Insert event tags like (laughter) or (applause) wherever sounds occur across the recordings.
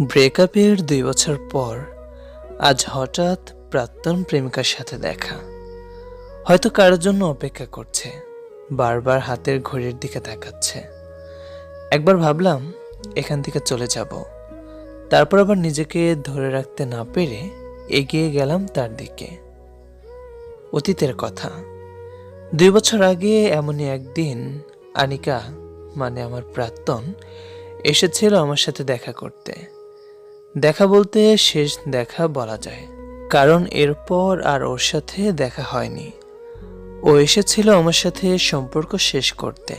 ব্রেকআপের দুই বছর পর, আজ হঠাৎ প্রাক্তন প্রেমিকার সাথে দেখা। হয়তো কারোর জন্য অপেক্ষা করছে, বারবার হাতের ঘড়ির দিকে তাকাচ্ছে। একবার ভাবলাম, এখান থেকে চলে যাব। তারপর আবার নিজেকে ধরে রাখতে না পেরে এগিয়ে গেলাম তার দিকে। অতীতের কথা। দুই বছর আগে এমনই একদিন আনিকা মানে আমার প্রাক্তন, এসেছিল আমার সাথে দেখা করতে। দেখা বলতে শেষ দেখা বলা যায়, কারণ এরপর আর ওর সাথে দেখা হয়নি। ও এসেছিল আমার সাথে সম্পর্ক শেষ করতে,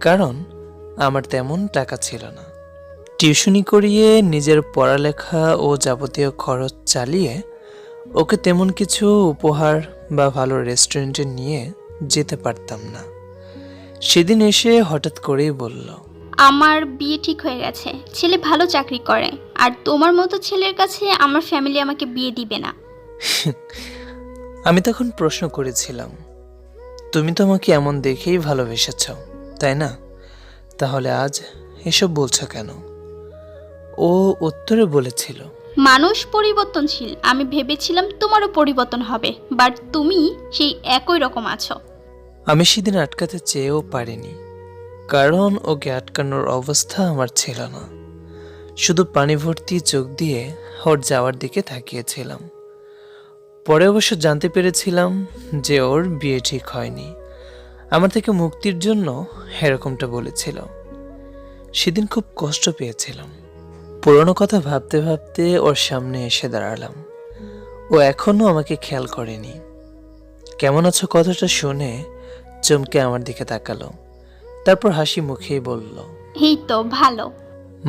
কারণ আমার তেমন টাকা ছিল না। টিউশনি করিয়ে নিজের পড়ালেখা ও যাবতীয় খরচ চালিয়ে ওকে তেমন কিছু উপহার বা ভালো রেস্টুরেন্টে নিয়ে যেতে পারতাম না। সেদিন এসে হঠাৎ করেই বলল আমার বিয়ে ঠিক হয়ে গেছে। ছেলে ভালো চাকরি করে। আর তোমার মতো ছেলের কাছে আমার ফ্যামিলি আমাকে বিয়ে দিবে না। (laughs) আমি তখন প্রশ্ন করেছিলাম তুমি তো আমাকে এমন দেখেই ভালোবেসেছ তাই না? তাহলে আজ এসব বলছো কেন? ও উত্তরে বলেছিল মানুষ পরিবর্তনশীল। আমি ভেবেছিলাম তোমারও পরিবর্তন হবে বাট তুমি সেই একই রকম আছো। আমি সেদিন আটকাতে চেয়েও পারিনি। কারণ ওকে আটকানোর অবস্থা আমার ছিল না। শুধু পানি ভর্তি চোখ দিয়ে ওর যাওয়ার দিকে তাকিয়েছিলাম। পরে অবশ্য জানতে পেরেছিলাম যে ওর বিয়ে ঠিক হয়নি। আমার থেকে মুক্তির জন্য এরকমটা বলেছিল। সেদিন খুব কষ্ট পেয়েছিলাম। পুরনো কথা ভাবতে ভাবতে ওর সামনে এসে দাঁড়ালাম। ও এখনও আমাকে খেয়াল করেনি। কেমন আছো কথাটা শুনে চমকে আমার দিকে তাকালো। তারপর হাসি মুখেই বলল এই তো ভালো।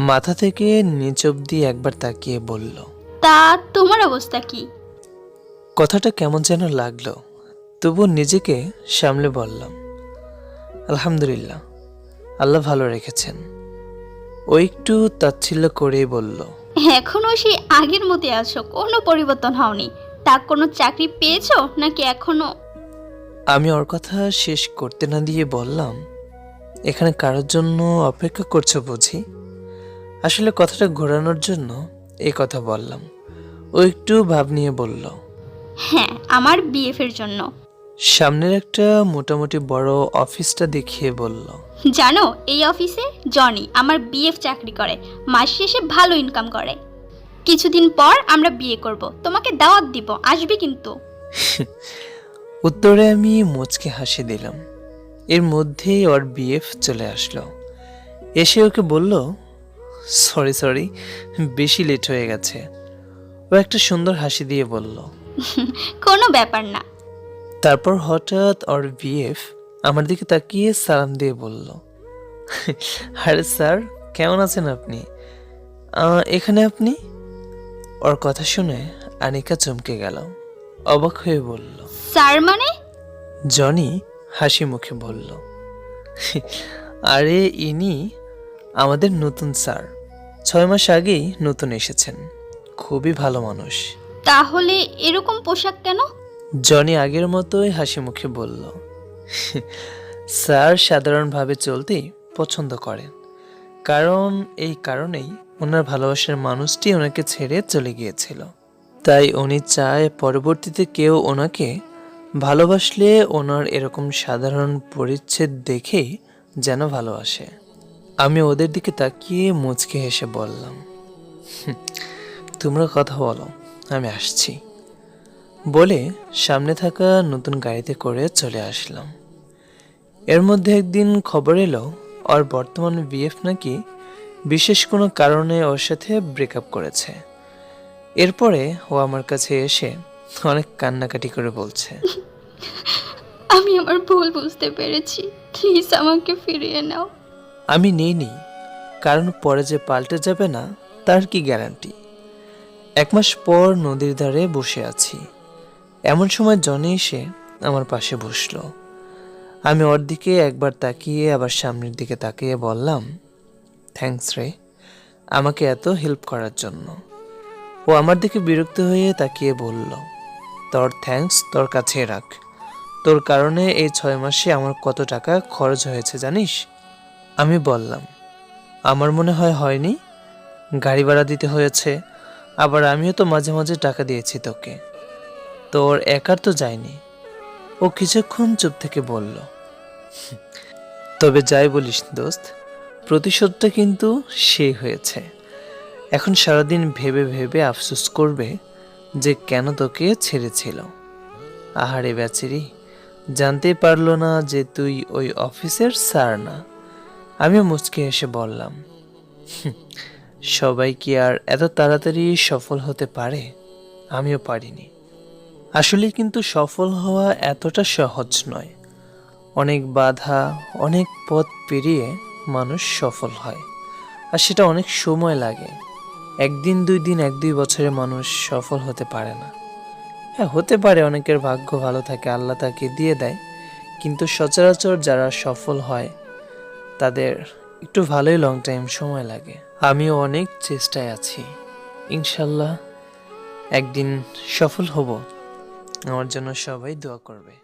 মাথা থেকে নিচ অব্দি একবার তাকিয়ে বলল তা তোমার অবস্থা কি? কথাটা কেমন যেন লাগল তবু নিজেকে সামলে বললাম আলহামদুলিল্লাহ আল্লাহ ভালো রেখেছেন। ও একটু তাচ্ছিল্য করেই বলল এখনও সেই আগের মতে আছো কোনো পরিবর্তন হওনি। তা কোনো চাকরি পেয়েছ নাকি এখনও আমি ওর কথা শেষ করতে না দিয়ে বললাম এখানে কারোর জন্য অপেক্ষা করছ বুঝি? আসলে কথাটা ঘোরানোর জন্য এই কথা বললাম। ও একটু ভাব নিয়ে বলল হ্যাঁ আমার বিএফের জন্য। সামনের একটা মোটামুটি বড় অফিসটা দেখিয়ে বলল জানো এই অফিসে জনি আমার বিএফ চাকরি করে মাস শেষে ভালো ইনকাম করে। কিছুদিন পর আমরা বিয়ে করব তোমাকে দাওয়াত দিব আসবে কিন্তু। (laughs) উত্তরে আমি মুচকে হাসি দিলাম। এর মধ্যেই ওর বিএফ চলে আসলো। এসে ওকে বলল সরি সরি বেশি লেট হয়ে গেছে। ও একটা সুন্দর হাসি দিয়ে বলল। (laughs) কোনো ব্যাপার না। তারপর হঠাৎ ওর বিএফ আমার দিকে তাকিয়ে সালাম দিয়ে বলল আরে স্যার কেমন আছেন আপনি? এখানে আপনি? ওর কথা শুনে আনিকা চমকে গেল। অবাক হয়ে বলল স্যার মানে? জনি হাসি মুখে বলল আরে ইনি আমাদের নতুন স্যার ছয় মাস আগেই নতুন এসেছেন খুবই ভালো মানুষ। তাহলে এরকম পোশাক কেন? জনি আগের মতোই হাসি মুখে বলল স্যার সাধারণভাবে চলতেই পছন্দ করেন কারণ এই কারণেই ওনার ভালোবাসার মানুষটি ওনাকে ছেড়ে চলে গিয়েছিল। তাই উনি চায় পরবর্তীতে কেউ ওনাকে ভালোবাসলে ওনার এরকম সাধারণ পরিচ্ছেদ দেখেই যেন ভালোবাসে আমি ওদের দিকে তাকিয়ে মুচকে হেসে বললাম তোমরা কথা বলো, আমি আসছি। বলে সামনে থাকা নতুন গাড়িতে করে চলে আসলাম। এর মধ্যে একদিন খবর এলো ওর বর্তমান বিএফ নাকি বিশেষ কোনো কারণে ওর সাথে ব্রেকআপ করেছে। এরপরে ও আমার কাছে এসে অনেক কান্নাকাটি করে বলছে। (laughs) আমি আমার ভুল বুঝতে পেরেছি। প্লিজ আমাকে ফিরিয়ে নাও। আমি নেইনি কারণ পরে যে পাল্টে যাবে না তার কি গ্যারান্টি? এক মাস পর নদীর ধারে বসে আছি। এমন সময় জনে এসে আমার পাশে বসল। আমি ওর দিকে একবার তাকিয়ে আবার সামনের দিকে তাকিয়ে বললাম থ্যাঙ্কস রে আমাকে এত হেল্প করার জন্য। ও আমার দিকে বিরক্ত হয়ে তাকিয়ে বলল, তোর থ্যাঙ্কস তোর কাছে রাখ। তোর কারণে এই ছয় মাসে আমার কত টাকা খরচ হয়েছে জানিস? আমি বললাম, আমার মনে হয় হয়নি। গাড়ি ভাড়া দিতে হয়েছে, আবার আমিও তো মাঝে মাঝে টাকা দিয়েছি তোকে। তোর একার তো যায়নি। ও কিছুক্ষণ চুপ থেকে বলল, তবে যাই বলিস দোস্ত, প্রতিশোধটা কিন্তু সেই হয়েছে। এখন সারাদিন ভেবে ভেবে আফসোস করবে যে কেন তোকে ছেড়েছিল। আহারে বেচারি জানতেই পারল না যে তুই ওই অফিসের স্যার না। আমিও মুচকে এসে বললাম সবাই কি আর এত তাড়াতাড়ি সফল হতে পারে? আমিও পারিনি। আসলে কিন্তু সফল হওয়া এতটা সহজ নয়। অনেক বাধা, অনেক পথ পেরিয়ে মানুষ সফল হয়, আর সেটা অনেক সময় লাগে। একদিন, দুই দিন, এক, দুই বছরে মানুষ সফল হতে পারে না। হ্যাঁ হতে পারে অনেকের ভাগ্য ভালো থাকে, আল্লাহ তাকে দিয়ে দেয়, কিন্তু সচরাচর যারা সফল হয়, তাদের একটু ভালোই লং টাইম সময় লাগে। আমিও অনেক চেষ্টায় আছি। ইনশাল্লাহ একদিন সফল হব। আমার জন্য সবাই দোয়া করবে।